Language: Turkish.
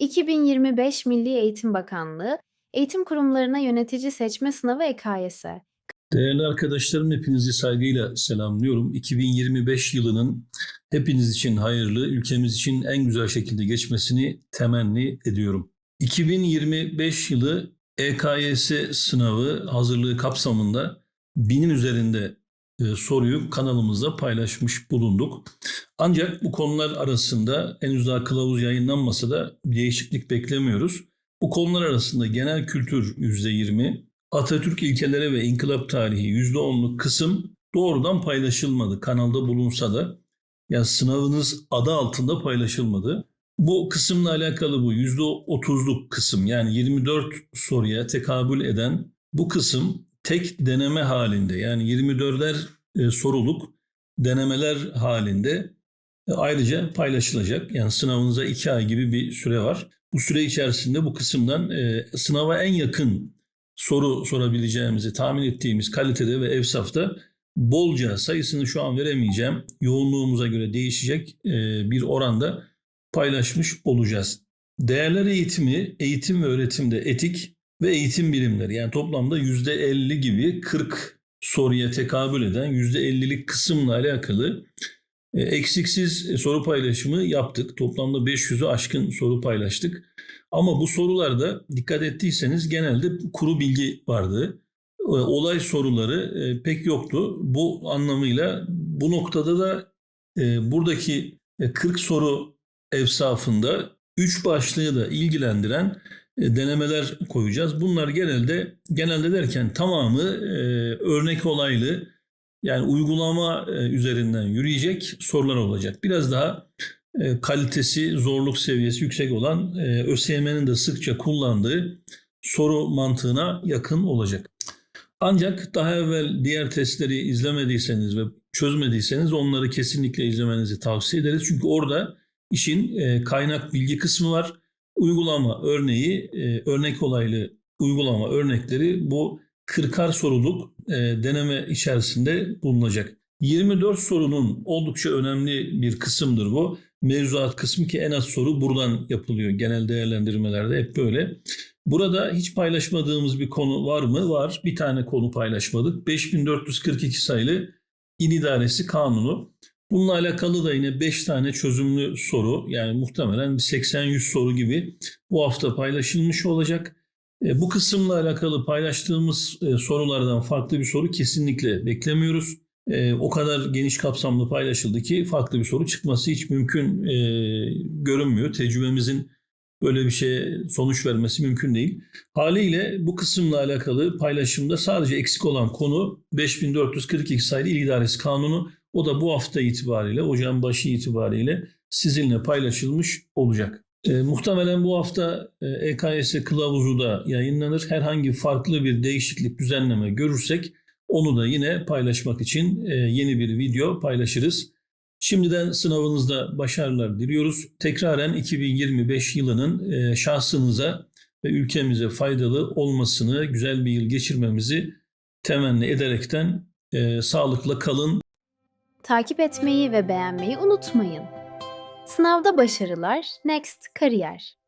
2025 Milli Eğitim Bakanlığı Eğitim Kurumlarına Yönetici Seçme Sınavı EKS. Değerli arkadaşlarım hepinizi saygıyla selamlıyorum. 2025 yılının hepiniz için hayırlı, ülkemiz için en güzel şekilde geçmesini temenni ediyorum. 2025 yılı EKYS sınavı hazırlığı kapsamında binin üzerinde soruyu kanalımızda paylaşmış bulunduk. Ancak bu konular arasında henüz daha kılavuz yayınlanmasa da bir değişiklik beklemiyoruz. Bu konular arasında genel kültür %20, Atatürk ilkeleri ve inkılap tarihi %10'luk kısım doğrudan paylaşılmadı. Kanalda bulunsa da yani sınavınız adı altında paylaşılmadı. Bu kısımla alakalı bu %30'luk kısım yani 24 soruya tekabül eden bu kısım tek deneme halinde yani 24'er e, soruluk denemeler halinde e, ayrıca paylaşılacak. Yani sınavınıza 2 ay gibi bir süre var. Bu süre içerisinde bu kısımdan e, sınava en yakın soru sorabileceğimizi tahmin ettiğimiz kalitede ve evsafta bolca sayısını şu an veremeyeceğim yoğunluğumuza göre değişecek bir oranda paylaşmış olacağız. Değerler eğitimi, eğitim ve öğretimde etik ve eğitim bilimleri yani toplamda %50 gibi 40 soruya tekabül eden %50'lik kısımla alakalı e, eksiksiz soru paylaşımı yaptık. Toplamda 500'ü aşkın soru paylaştık. Ama bu sorularda dikkat ettiyseniz genelde kuru bilgi vardı. E, Olay soruları e, pek yoktu. Bu anlamıyla bu noktada da buradaki e, 40 soru evsafında 3 başlığı da ilgilendiren denemeler koyacağız. Bunlar genelde genelde derken tamamı e, örnek olaylı yani uygulama e, üzerinden yürüyecek sorular olacak. Biraz daha e, kalitesi, zorluk seviyesi yüksek olan e, ÖSYM'nin de sıkça kullandığı soru mantığına yakın olacak. Ancak daha evvel diğer testleri izlemediyseniz ve çözmediyseniz onları kesinlikle izlemenizi tavsiye ederiz. Çünkü orada işin e, kaynak bilgi kısmı var. Uygulama örneği, e, örnek olaylı uygulama örnekleri bu 40'ar soruluk e, deneme içerisinde bulunacak. 24 sorunun oldukça önemli bir kısımdır bu. Mevzuat kısmı ki en az soru buradan yapılıyor. Genel değerlendirmelerde hep böyle. Burada hiç paylaşmadığımız bir konu var mı? Var. Bir tane konu paylaşmadık. 5442 sayılı İl İdaresi Kanunu. Bununla alakalı da yine 5 tane çözümlü soru yani muhtemelen 80-100 soru gibi bu hafta paylaşılmış olacak. E, bu kısımla alakalı paylaştığımız e, sorulardan farklı bir soru kesinlikle beklemiyoruz. E, o kadar geniş kapsamlı paylaşıldı ki farklı bir soru çıkması hiç mümkün görünmüyor. Tecrübemizin böyle bir şeye sonuç vermesi mümkün değil. Haliyle bu kısımla alakalı paylaşımda sadece eksik olan konu 5442 sayılı İl İdaresi Kanunu. O da bu hafta itibariyle, ocağın başı itibariyle sizinle paylaşılmış olacak. E, muhtemelen bu hafta e, EKS kılavuzu da yayınlanır. Herhangi farklı bir değişiklik, düzenleme görürsek onu da yine paylaşmak için e, yeni bir video paylaşırız. Şimdiden sınavınızda başarılar diliyoruz. Tekraren 2025 yılının e, şahsınıza ve ülkemize faydalı olmasını, güzel bir yıl geçirmemizi temenni ederekten e, sağlıkla kalın. Takip etmeyi ve beğenmeyi unutmayın. Sınavda başarılar, Next Kariyer.